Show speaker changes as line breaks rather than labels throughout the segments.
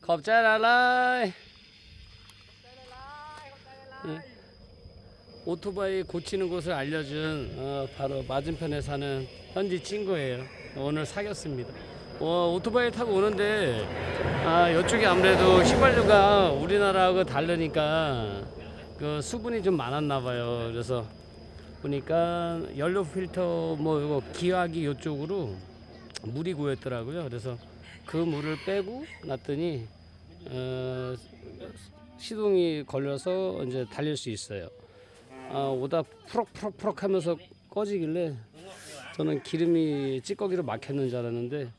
겁잘알라이. 오토바이 고치는 곳을 알려준 어, 바로 맞은편에 사는 현지 친구예요. 오늘 사귀었습니다. 어, 오토바이 타고 오는데 아, 이쪽이 아무래도 휘발유가 우리나라하고 다르니까 그 수분이 좀 많았나 봐요. 그래서 보니까 연료 필터 뭐 이거 기화기 이쪽으로 물이 고였더라고요. 그래서 그 물을 빼고 놨더니 어, 시동이 걸려서 이제 달릴 수 있어요. 아, 오다 푸럭푸럭푸럭 하면서 꺼지길래 저는 기름이 찌꺼기로 막혔는 줄 알았는데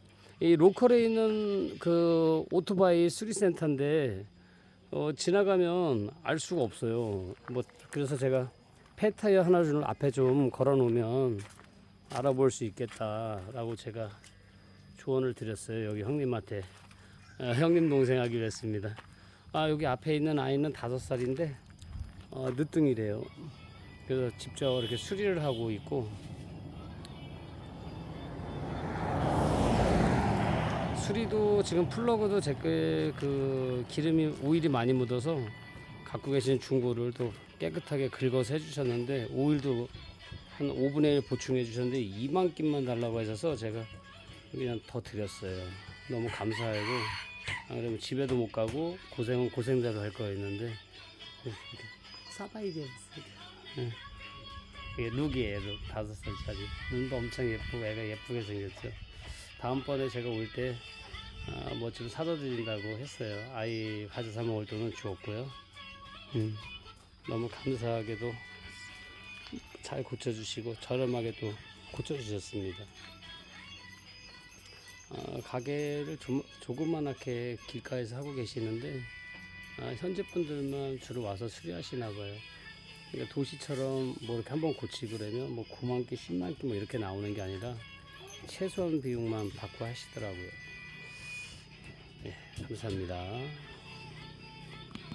이 로컬에 있는 그 오토바이 수리센터인데 어, 지나가면 알 수가 없어요. 뭐 그래서 제가 폐타이어 하나 를 앞에 좀 걸어 놓으면 알아볼 수 있겠다라고 제가 조언을 드렸어요. 여기 형님한테 어, 형님 동생 하기로 했습니다. 아 여기 앞에 있는 아이는 다섯 살인데 어, 늦둥이래요. 그래서 직접 이렇게 수리를 하고 있고 수리도 지금 플러그도 제게 그 기름이 오일이 많이 묻어서 갖고 계신 중고를 또 깨끗하게 긁어서 해주셨는데 오일도 한 5분의 1 보충해 주셨는데 2만 끼만 달라고 하셔서 제가 그냥 더 드렸어요. 너무 감사하고 안 그러면 집에도 못 가고 고생은 고생대로 할 거였는데 사바이 되었어요. 이게 룩이에요, 룩. 다섯 살짜리. 눈도 엄청 예쁘고 애가 예쁘게 생겼죠. 다음번에 제가 올때뭐좀 사다 드린다고 했어요. 아이 과자 사 먹을 돈은 주었고요. 음, 너무 감사하게도 잘 고쳐주시고 저렴하게 또 고쳐주셨습니다. 어, 가게를 좀, 조그만하게 길가에서 하고 계시는데 아, 현지 분들만 주로 와서 수리하시나 봐요. 그러니까 도시처럼 뭐 이렇게 한번 고치고 그러면 뭐 9만 개, 10만 개 뭐 이렇게 나오는 게 아니라 최소한 비용만 받고 하시더라고요. 네, 감사합니다.